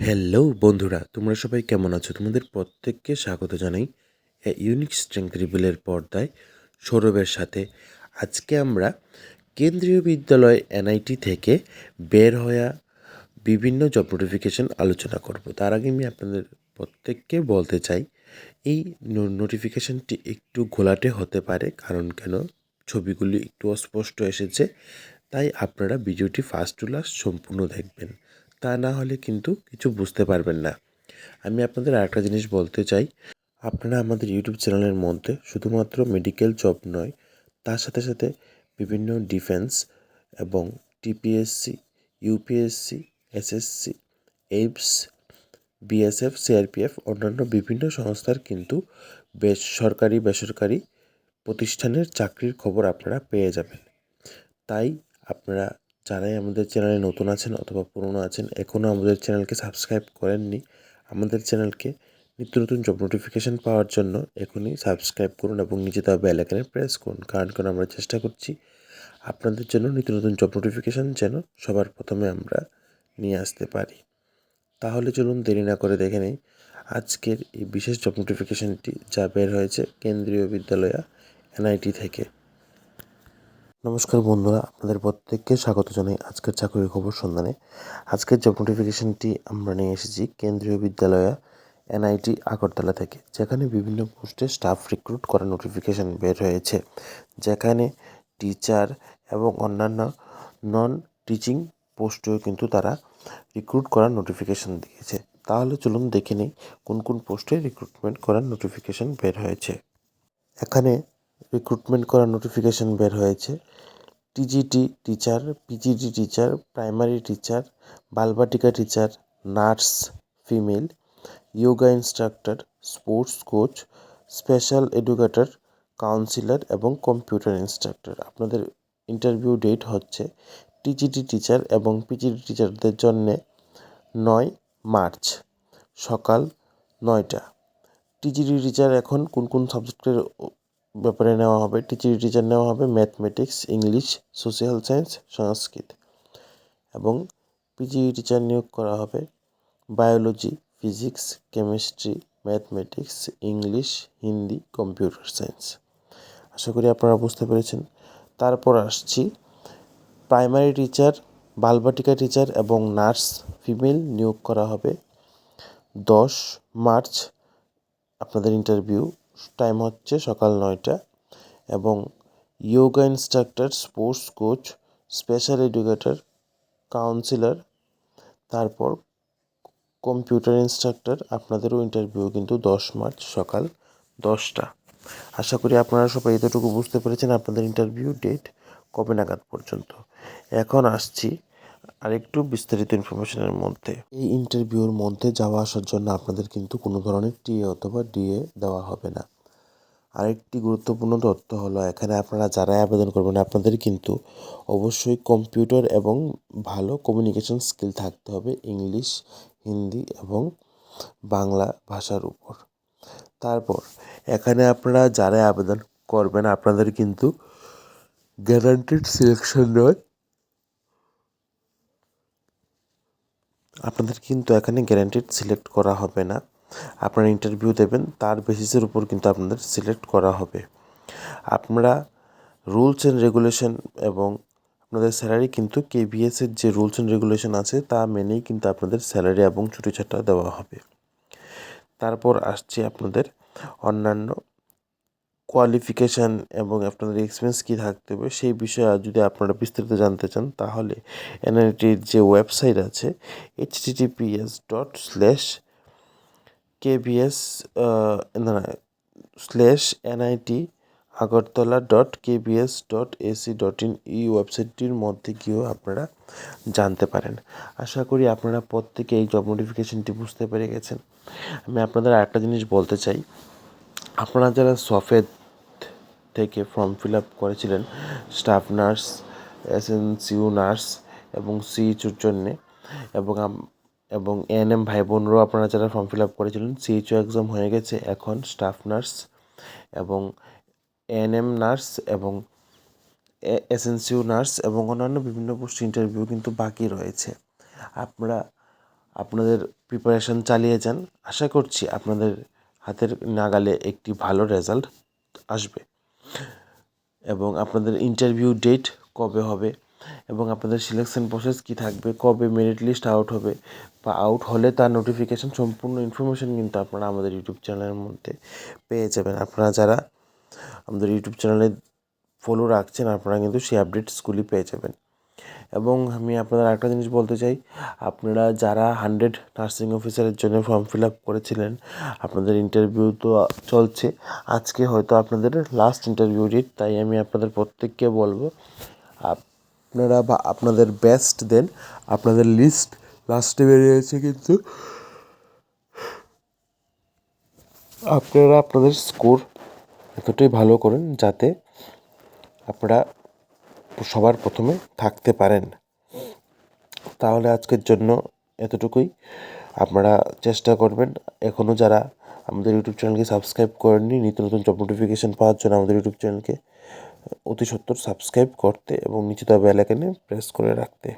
Hello বন্ধুরা, তোমরা সবাই কেমন আছো? তোমাদের প্রত্যেককে স্বাগত জানাই ইউনিক স্ট্রেংথ রিবিলের পর্দায়, সৌরভের সাথে। আজকে আমরা কেন্দ্রীয় বিদ্যালয় এনআইটি থেকে বের হওয়া বিভিন্ন জব নোটিফিকেশন আলোচনা করব। তার আগে আমি আপনাদের প্রত্যেককে বলতে চাই, এই নোটিফিকেশনটি একটু ঘোলাটে হতে পারে, কারণ কেন? ছবিগুলি একটু অস্পষ্ট এসেছে, তাই আপনারা ভিডিওটি ফার্স্ট টু লাস্ট সম্পূর্ণ দেখবেন। তা না হলে কিন্তু কিছু বুঝতে পারবেন না। আমি আপনাদের আরেকটা জিনিস বলতে চাই। আপনারা আমাদের ইউটিউব চ্যানেলের মধ্যে শুধুমাত্র মেডিকেল জব নয়, তার সাথে সাথে বিভিন্ন ডিফেন্স এবং টিপিএসসি ইউপিএসসি এসএসসি এইবস বিএসএফ সিআরপিএফ অন্যান্য বিভিন্ন সংস্থার কিন্তু বেশ সরকারি বেসরকারি প্রতিষ্ঠানের চাকরির খবর আপনারা পেয়ে যাবেন। তাই আপনারা যারাই আমাদের চ্যানেলে নতুন আছেন অথবা পুরনো আছেন, এখনও আমাদের চ্যানেলকে সাবস্ক্রাইব করেননি, আমাদের চ্যানেলকে নিত্য নতুন জব নোটিফিকেশান পাওয়ার জন্য এখনই সাবস্ক্রাইব করুন এবং নিচে দেওয়া বেল প্রেস করুন, কারণ কারণ আমরা চেষ্টা করছি আপনাদের জন্য নিত্য নতুন জব নোটিফিকেশান যেন সবার প্রথমে আমরা নিয়ে আসতে পারি। তাহলে চলুন দেরি না করে দেখে নেই, আজকের এই বিশেষ জব নোটিফিকেশানটি যা বের হয়েছে কেন্দ্রীয় বিদ্যালয়া এনআইটি থেকে। নমস্কার বন্ধুরা, আপনাদের প্রত্যেককে স্বাগত জানাই আজকের চাকরির খবর সন্ধানে। আজকের জব নোটিফিকেশনটি আমরা নিয়ে এসেছি কেন্দ্রীয় বিদ্যালয়া এনআইটি আগরতলা থেকে, যেখানে বিভিন্ন পোস্টে স্টাফ রিক্রুট করার নোটিফিকেশন বের হয়েছে। যেখানে টিচার এবং অন্যান্য নন টিচিং পোস্টেও কিন্তু তারা রিক্রুট করার নোটিফিকেশন দিয়েছে। তাহলে চলুন দেখে নিই কোন কোন পোস্টে রিক্রুটমেন্ট করার নোটিফিকেশন বের হয়েছে। এখানে রিক্রুটমেন্ট করার নোটিফিকেশন বের হয়েছে। TGT teacher PGT teacher primary teacher Balvatika teacher nurse female yoga instructor sports coach special educator counsellor এবং কম্পিউটার ইনস্ট্রাক্টর আপনাদের ইন্টারভিউ ডেট হচ্ছে টিজিটি টিচার এবং পিজিটি টিচারদের জন্যে নয় মার্চ, সকাল নয়টা। টিজিটি টিচার এখন কোন কোন সাবজেক্টের ব্যাপারে নেওয়া হবে, টিচার টিচার নেওয়া হবে mathematics, English, social science, Sanskrit এবং পিজি টিচার নিয়োগ করা হবে biology, physics, chemistry, mathematics, English, Hindi, computer science. আশা করি আপনারা বুঝতে পেরেছেন। তারপর আসছি। প্রাইমারি টিচার, বালবাটিকা টিচার এবং নার্স ফিমেল নিয়োগ করা হবে। দশ মার্চ আপনাদের ইন্টারভিউ। টাইম হচ্ছে সকাল নয়টা এবং yoga instructor sports coach special educator counsellor তারপর কম্পিউটার ইনস্ট্রাক্টর আপনাদেরও ইন্টারভিউ কিন্তু দশ মার্চ সকাল দশটা। আশা করি আপনারা সবাই এতটুকু বুঝতে পেরেছেন আপনাদের ইন্টারভিউ ডেট কবে নাগাদ পর্যন্ত। এখন আসছি আরেকটু বিস্তারিত ইনফরমেশনের মধ্যে। এই ইন্টারভিউর মধ্যে যাওয়া আসার জন্য আপনাদের কিন্তু কোনো ধরনের টিএ অথবা ডিএ দেওয়া হবে না। আরেকটি গুরুত্বপূর্ণ তথ্য হলো, এখানে আপনারা যারাই আবেদন করবেন, আপনাদের কিন্তু অবশ্যই কম্পিউটার এবং ভালো কমিউনিকেশন স্কিল থাকতে হবে ইংলিশ হিন্দি এবং বাংলা ভাষার উপর। তারপর, এখানে আপনারা যারাই আবেদন করবেন, আপনাদের কিন্তু গ্যারান্টেড সিলেকশন নয় আপনাদের কিন্তু এখানে গ্যারান্টেড সিলেক্ট করা হবে না। আপনারা ইন্টারভিউ দেবেন, তার বেসিসের উপর কিন্তু আপনাদের সিলেক্ট করা হবে। আপনারা রুলস অ্যান্ড রেগুলেশন এবং আপনাদের স্যালারি কিন্তু কেবিএসের যে রুলস অ্যান্ড রেগুলেশন আছে, তা মেনেই কিন্তু আপনাদের স্যালারি এবং ছুটি ছাটা দেওয়া হবে। তারপর আসছে আপনাদের অন্যান্য কোয়ালিফিকেশান এবং আপনাদের এক্সপিরিয়েন্স কী থাকতে হবে সেই বিষয়ে যদি আপনারা বিস্তারিত জানতে চান, তাহলে এনআইটির যে ওয়েবসাইট আছে H TTPS dot slash KBS না slash NIT Agartala dot KBS dot AC dot in এই ওয়েবসাইটটির মধ্যে গিয়েও আপনারা জানতে পারেন। আশা করি আপনারা প্রত্যেকে এই জব নোটিফিকেশানটি বুঝতে পেরে গেছেন। আমি আপনাদের আরেকটা জিনিস বলতে চাই। আপনারা যারা সফেদ থেকে ফর্ম ফিল আপ করেছিলেন staff nurse S N SNCU nurse এবং সিইচুর জন্যে এবং এবং এন এম ভাই বোনরাও আপনারা যারা ফর্ম ফিল আপ করেছিলেন সিএইচও এক্সাম হয়ে গেছে এখন স্টাফ নার্স এবং এন এম নার্স এবং এস এন এসএনসিউ নার্স এবং অন্যান্য বিভিন্ন পোস্ট ইন্টারভিউ কিন্তু বাকি রয়েছে। আপনারা আপনাদের প্রিপারেশান চালিয়ে যান। আশা করছি আপনাদের হাতের নাগালে একটি ভালো রেজাল্ট আসবে। এবং আপনাদের ইন্টারভিউ ডেট কবে হবে? এবং আপনাদের সিলেকশন প্রসেস কী থাকবে? কবে মেরিট লিস্ট আউট হবে? বা আউট হলে তার নোটিফিকেশান সম্পূর্ণ ইনফরমেশান কিন্তু আপনারা আমাদের ইউটিউব চ্যানেলের মধ্যে পেয়ে যাবেন। আপনারা যারা আমাদের ইউটিউব চ্যানেলে ফলো রাখছেন, আপনারা কিন্তু সেই আপডেটসগুলি পেয়ে যাবেন। এবং আমি আপনাদের একটা জিনিস বলতে চাই। আপনারা যারা হান্ড্রেড নার্সিং অফিসারের জন্য ফর্ম ফিল আপ করেছিলেন, আপনাদের ইন্টারভিউ তো চলছে। আজকে হয়তো আপনাদের লাস্ট ইন্টারভিউ ডেট তাই আমি আপনাদের প্রত্যেককে বলব, আপনারা বা আপনাদের বেস্ট দেন। আপনাদের লিস্ট লাস্টে বেরিয়েছে কিন্তু আপনারা আপনাদের স্কোর এতটাই ভালো করেন যাতে আপনারা সবার প্রথমে থাকতে পারেন। তাহলে আজকের জন্য এতটুকুই। আপনারা চেষ্টা করবেন এখনও যারা আমাদের ইউটিউব চ্যানেলকে সাবস্ক্রাইব করেননি, নিত্য নতুন জব নোটিফিকেশান পাওয়ার জন্য আমাদের ইউটিউব চ্যানেলকে, অতি সত্বর সাবস্ক্রাইব করতে এবং নিচে দেওয়া বেল প্রেস করে রাখতে।